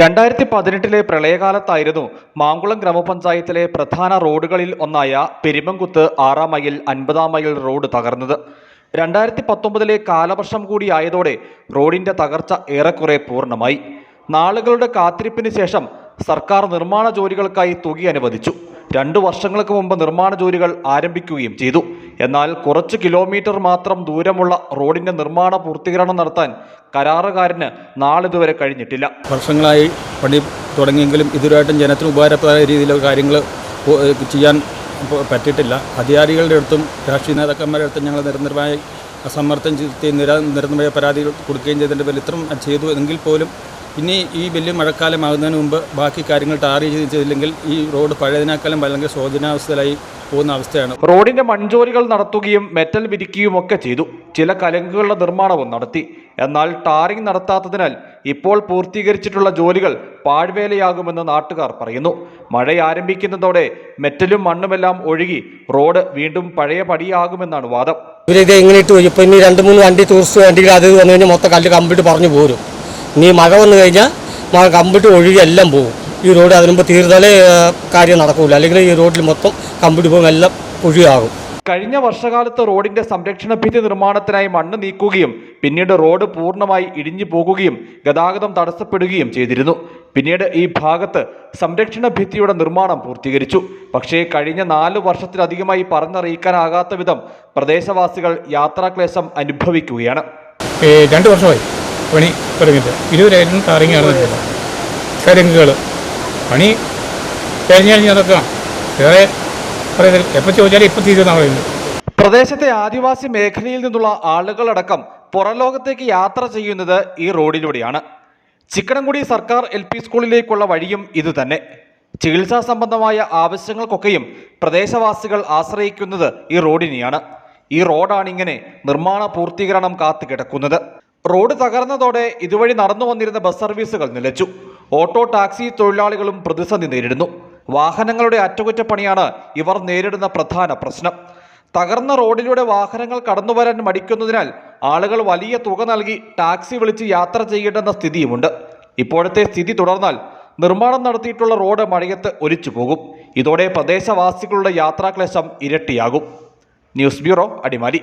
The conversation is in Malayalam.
രണ്ടായിരത്തി പതിനെട്ടിലെ പ്രളയകാലത്തായിരുന്നു മാങ്കുളം ഗ്രാമപഞ്ചായത്തിലെ പ്രധാന റോഡുകളിൽ ഒന്നായ പെരുമങ്കുത്ത് ആറാം മൈൽ അൻപതാം മൈൽ റോഡ് തകർന്നത്. രണ്ടായിരത്തി പത്തൊമ്പതിലെ കാലവർഷം കൂടിയായതോടെ റോഡിന്റെ തകർച്ച ഏറെക്കുറെ പൂർണമായി. നാളുകളുടെ കാത്തിരിപ്പിന് ശേഷം സർക്കാർ നിർമ്മാണ ജോലികൾക്കായി തുക അനുവദിച്ചു രണ്ടു വർഷങ്ങൾക്ക് മുമ്പ് നിർമ്മാണ ജോലികൾ ആരംഭിക്കുകയും ചെയ്തു. എന്നാൽ കുറച്ച് കിലോമീറ്റർ മാത്രം ദൂരമുള്ള റോഡിന്റെ നിർമ്മാണ പൂർത്തീകരണം നടത്താൻ കരാറുകാരന് നാളിതുവരെ കഴിഞ്ഞിട്ടില്ല. വർഷങ്ങളായി പണി തുടങ്ങിയെങ്കിലും ഇതുവരെയായിട്ടും ജനത്തിന് ഉപകാരപ്രദമായ രീതിയിലുള്ള കാര്യങ്ങൾ ചെയ്യാൻ പറ്റിയിട്ടില്ല. അധികാരികളുടെ അടുത്തും രാഷ്ട്രീയ നേതാക്കന്മാരുടെ അടുത്തും ഞങ്ങൾ നിരന്തരമായി അസമ്മർദ്ദം ചെലുത്തി നിര നിരന്തരമായ പരാതികൾ കൊടുക്കുകയും ചെയ്തതിന്റെ പേരിൽ ഇത്രയും ചെയ്തു എങ്കിൽ പോലും ഇനി ഈ വലിയ മഴക്കാലമാകുന്നതിന് മുമ്പ് ബാക്കി കാര്യങ്ങൾ ടാർ ചെയ്തില്ലെങ്കിൽ ഈ റോഡ് പഴയതിനേക്കാളും അല്ലെങ്കിൽ ശോചനാവസ്ഥയിലായി പോകുന്ന അവസ്ഥയാണ്. റോഡിന്റെ മൺജോലികൾ നടത്തുകയും മെറ്റൽ വിരിക്കുകയും ഒക്കെ ചെയ്തു. ചില കലങ്കുകളുടെ നിർമ്മാണവും നടത്തി. എന്നാൽ ടാറിംഗ് നടത്താത്തതിനാൽ ഇപ്പോൾ പൂർത്തീകരിച്ചിട്ടുള്ള ജോലികൾ പാഴ്വേലയാകുമെന്ന് നാട്ടുകാർ പറയുന്നു. മഴ ആരംഭിക്കുന്നതോടെ മെറ്റലും മണ്ണുമെല്ലാം ഒഴുകി റോഡ് വീണ്ടും പഴയ പടിയാകുമെന്നാണ് വാദം. ഇവരിത് എങ്ങനെ ഇട്ട് പോയി ഇപ്പം ഇനി രണ്ട് മൂന്ന് വണ്ടി ടൂറിസ്റ്റ് വണ്ടികൾ അത് വന്നു കഴിഞ്ഞാൽ മൊത്തം കല്ല് കമ്പിട്ട് പറഞ്ഞു പോരും. ഇനി മഴ വന്നു കഴിഞ്ഞാൽ മഴ കമ്പിട്ട് ഒഴുകി എല്ലാം പോകും ഈ റോഡ് അതിന് മുമ്പ് തീർന്നാലേ കാര്യം നടക്കൂല അല്ലെങ്കിൽ ഈ റോഡിൽ മൊത്തം കമ്പിട്ട് പോകും എല്ലാം ഒഴിയാകും കഴിഞ്ഞ വർഷകാലത്ത് റോഡിന്റെ സംരക്ഷണ ഭിത്തി നിർമ്മാണത്തിനായി മണ്ണ് നീക്കുകയും പിന്നീട് റോഡ് പൂർണമായി ഇടിഞ്ഞു പോകുകയും ഗതാഗതം തടസ്സപ്പെടുകയും ചെയ്തിരുന്നു. പിന്നീട് ഈ ഭാഗത്ത് സംരക്ഷണ ഭിത്തിയുടെ നിർമ്മാണം പൂർത്തീകരിച്ചു. പക്ഷേ കഴിഞ്ഞ നാല് വർഷത്തിലധികമായി പറഞ്ഞറിയിക്കാനാകാത്ത വിധം പ്രദേശവാസികൾ യാത്രാക്ലേശം അനുഭവിക്കുകയാണ്. രണ്ട് വർഷമായി. പണി തുടങ്ങിയിട്ട് ഇരുവരായിരുന്നു ടാറിങ് നടന്നിട്ടില്ല കരിങ്കുകൾ പണി കഴിഞ്ഞ് കഴിഞ്ഞ് നടക്കാം വേറെ പറയുന്നത് എപ്പോൾ ചോദിച്ചാലും ഇപ്പം തീരുന്നാണ് പറയുന്നത്. പ്രദേശത്തെ ആദിവാസി മേഖലയിൽ നിന്നുള്ള ആളുകളടക്കം പുറംലോകത്തേക്ക് യാത്ര ചെയ്യുന്നത് ഈ റോഡിലൂടെയാണ്. ചിക്കടംകുടി സർക്കാർ എൽ പി സ്കൂളിലേക്കുള്ള വഴിയും ഇതുതന്നെ. ചികിത്സാ സംബന്ധമായ ആവശ്യങ്ങൾക്കൊക്കെയും പ്രദേശവാസികൾ ആശ്രയിക്കുന്നത് ഈ റോഡിനെയാണ്. ഈ റോഡാണിങ്ങനെ നിർമ്മാണ പൂർത്തീകരണം കാത്തു കിടക്കുന്നത് റോഡ് തകർന്നതോടെ ഇതുവഴി നടന്നു വന്നിരുന്ന ബസ് സർവീസുകൾ നിലച്ചു. ഓട്ടോ ടാക്സി തൊഴിലാളികളും പ്രതിസന്ധി നേരിടുന്നു. വാഹനങ്ങളുടെ അറ്റകുറ്റപ്പണിയാണ് ഇവർ നേരിടുന്ന പ്രധാന പ്രശ്നം. തകർന്ന റോഡിലൂടെ വാഹനങ്ങൾ കടന്നുവരാൻ മടിക്കുന്നതിനാൽ ആളുകൾ വലിയ തുക നൽകി ടാക്സി വിളിച്ച് യാത്ര ചെയ്യേണ്ടെന്ന സ്ഥിതിയുമുണ്ട്. ഇപ്പോഴത്തെ സ്ഥിതി തുടർന്നാൽ നിർമ്മാണം നടത്തിയിട്ടുള്ള റോഡ് മഴയത്ത് ഒലിച്ചു പോകും. ഇതോടെ പ്രദേശവാസികളുടെ യാത്രാക്ലേശം ഇരട്ടിയാകും. News bureau Adimali.